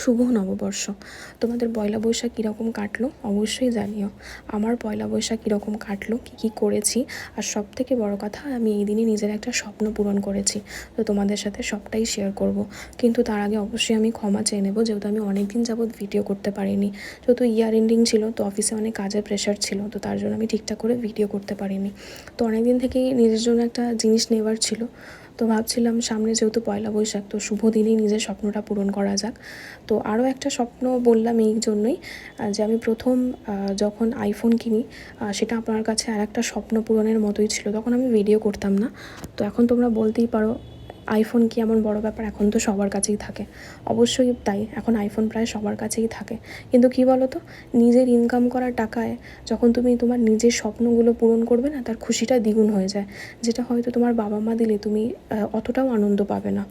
শুভ নববর্ষ। তোমাদের পয়লা বৈশাখ কীরকম কাটলো? অবশ্যই জানিও। আমার পয়লা বৈশাখ কীরকম কাটলো? কী কী করেছি? আর সব থেকে বড় কথা, আমি এই দিনই নিজের একটা স্বপ্ন পূরণ করেছি। তো তোমাদের সাথে সবটাই শেয়ার করব। কিন্তু তার আগে অবশ্যই আমি ক্ষমা চেয়ে নেব, যেহেতু আমি অনেক দিন যাবৎ ভিডিও করতে পারিনি। যেহেতু ইয়ার এন্ডিং ছিল, তো অফিসে অনেক কাজের প্রেশার ছিল, তো তার জন্য আমি ঠিকঠাক করে ভিডিও করতে পারিনি। তো অনেক দিন থেকেই নিজের জন্য একটা জিনিস নেওয়ার ছিল। তো ভাবছিলাম সামনে যেহেতু পয়লা বৈশাখ, তো শুভ দিনেই নিজের স্বপ্নটা পূরণ করা যাক। তো আরও একটা স্বপ্ন বললাম এই জন্যই যে আমি প্রথম যখন আইফোন কিনি সেটা আপনার কাছে আর একটা স্বপ্ন পূরণের মতোই ছিল। তখন আমি ভিডিও করতাম না। তো এখন তোমরা বলতেই পারো আইফোন কি এমন বড় ব্যাপার? এখন তো সবার কাছেই থাকে। অবশ্যই তাই, এখন আইফোন প্রায় সবার কাছেই থাকে। কিন্তু কি বলো তো নিজের ইনকাম করা টাকায় যখন তুমি তোমার নিজের স্বপ্নগুলো পূরণ করবে না, তার খুশিটা দ্বিগুণ হয়ে যায়। যেটা হয়তো তোমার বাবা মা দিলে তুমি অতটাও আনন্দ পাবে না।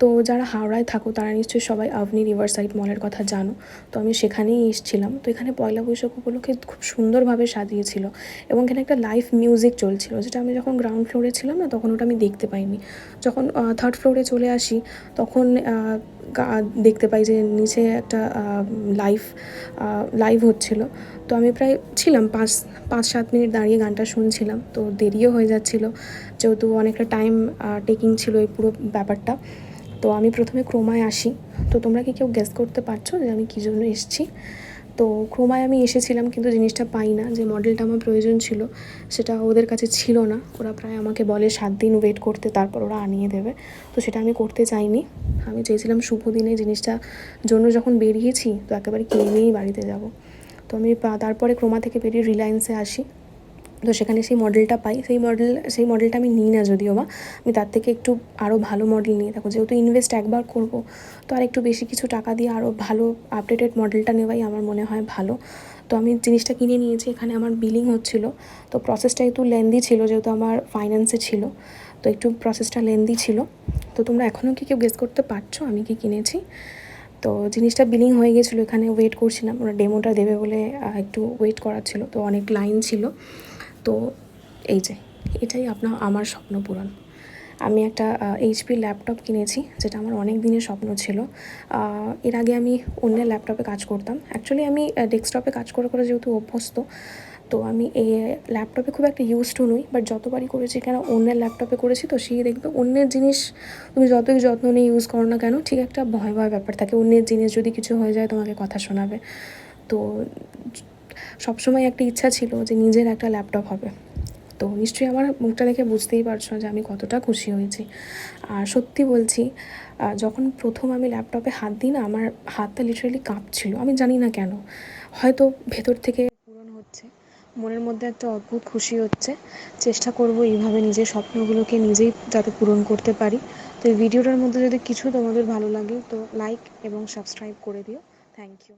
তো যারা হাওড়ায় থাকো, তারা নিশ্চয়ই সবাই আভনি রিভার সাইড মলের কথা জানো। তো আমি সেখানেই এসেছিলাম। তো এখানে পয়লা বৈশাখ উপলক্ষে খুব সুন্দরভাবে সাজিয়েছিল এবং এখানে একটা লাইভ মিউজিক চলছিল, যেটা আমি যখন গ্রাউন্ড ফ্লোরে ছিলাম না, তখন ওটা আমি দেখতে পাইনি। যখন থার্ড ফ্লোরে চলে আসি, তখন দেখতে পাই যে নিচে একটা লাইভ লাইভ হচ্ছিল। তো আমি প্রায় ছিলাম পাঁচ পাঁচ, সাত মিনিট দাঁড়িয়ে গানটা শুনছিলাম। তো দেরিও হয়ে যাচ্ছিল, যেহেতু অনেকটা টাইম টেকিং ছিল এই পুরো ব্যাপারটা। তো আমি প্রথমে ক্রোমায় আসি। তো তোমরা কি কেউ গেস করতে পারছ যে আমি কী জন্য এসেছি? তো ক্রোমায় আমি এসেছিলাম কিন্তু জিনিসটা পাই না যে মডেলটা আমার প্রয়োজন ছিল, সেটা ওদের কাছে ছিল না। ওরা প্রায় আমাকে বলে সাত দিন ওয়েট করতে, তারপর ওরা আনিয়ে দেবে। তো সেটা আমি করতে চাইনি। আমি চেয়েছিলাম শুভ দিনে জিনিসটা জন্য যখন বেরিয়েছি, তো একেবারে কিনে নিয়েই বাড়িতে যাব। তো আমি তারপরে ক্রোমা থেকে বেরিয়ে রিলায়েন্সে আসি। তো সেখানে সেই মডেলটা পাই। সেই মডেল, সেই মডেলটা আমি নিই না যদিও বা, আমি তার থেকে একটু আরও ভালো মডেল নিয়ে। থাকো যেহেতু ইনভেস্ট একবার করব, তো আর একটু বেশি কিছু টাকা দিয়ে আরও ভালো আপডেটেড মডেলটা নেওয়াই আমার মনে হয় ভালো। তো আমি জিনিসটা কিনে নিয়েছি, এখানে আমার বিলিং হচ্ছিল। তো প্রসেসটা একটু লেন্দি ছিল, যেহেতু আমার ফাইন্যান্সে ছিল। তো একটু প্রসেসটা লেন্দি ছিল। তো তোমরা এখনও কি কেউ গেস করতে পারছ? আমি কি কিনেছি? তো জিনিসটা বিলিং হয়ে গেছিল, এখানে ওয়েট করছিলাম। ওরা ডেমোটা দেবে বলে একটু ওয়েট করার ছিল তো অনেক লাইন ছিল। তো এই যে, এটাই আপনার, আমার স্বপ্ন পূরণ। আমি একটা এইচপি ল্যাপটপ কিনেছি, যেটা আমার অনেক দিনের স্বপ্ন ছিল। এর আগে আমি অন্যের ল্যাপটপে কাজ করতাম। অ্যাকচুয়ালি আমি ডেস্কটপে কাজ করে করে যেহেতু অভ্যস্ত, তো আমি এই ল্যাপটপে খুব একটা ইউজ টু নই। বাট যতবারই করেছি, কেন অন্যের ল্যাপটপে করেছি, তো সেই দেখবে অন্যের জিনিস তুমি যতই যত্ন নিয়ে ইউজ করো না কেন, ঠিক একটা ভয় ভয় ব্যাপার থাকে। অন্যের জিনিস যদি কিছু হয়ে যায়, তোমাকে কথা শোনাবে। তো সবসময় একটা ইচ্ছা ছিল যে নিজের একটা ল্যাপটপ হবে। তো নিশ্চয়ই আমার মুখটা দেখে বুঝতেই পারছ যে আমি কতটা খুশি হয়েছি। আর সত্যি বলছি যখন প্রথম আমি ল্যাপটপে হাত দিই না, আমার হাতটা লিটারালি কাঁপছিল। আমি জানি না কেন। হয়তো ভেতর থেকে পূরণ হচ্ছে। মনের মধ্যে একটা অদ্ভুত খুশি হচ্ছে। চেষ্টা করব এইভাবে নিজের স্বপ্নগুলোকে নিজেই যাতে পূরণ করতে পারি। তো এই ভিডিওটার মধ্যে যদি কিছু তোমাদের ভালো লাগে, তো লাইক এবং সাবস্ক্রাইব করে দিও। Thank you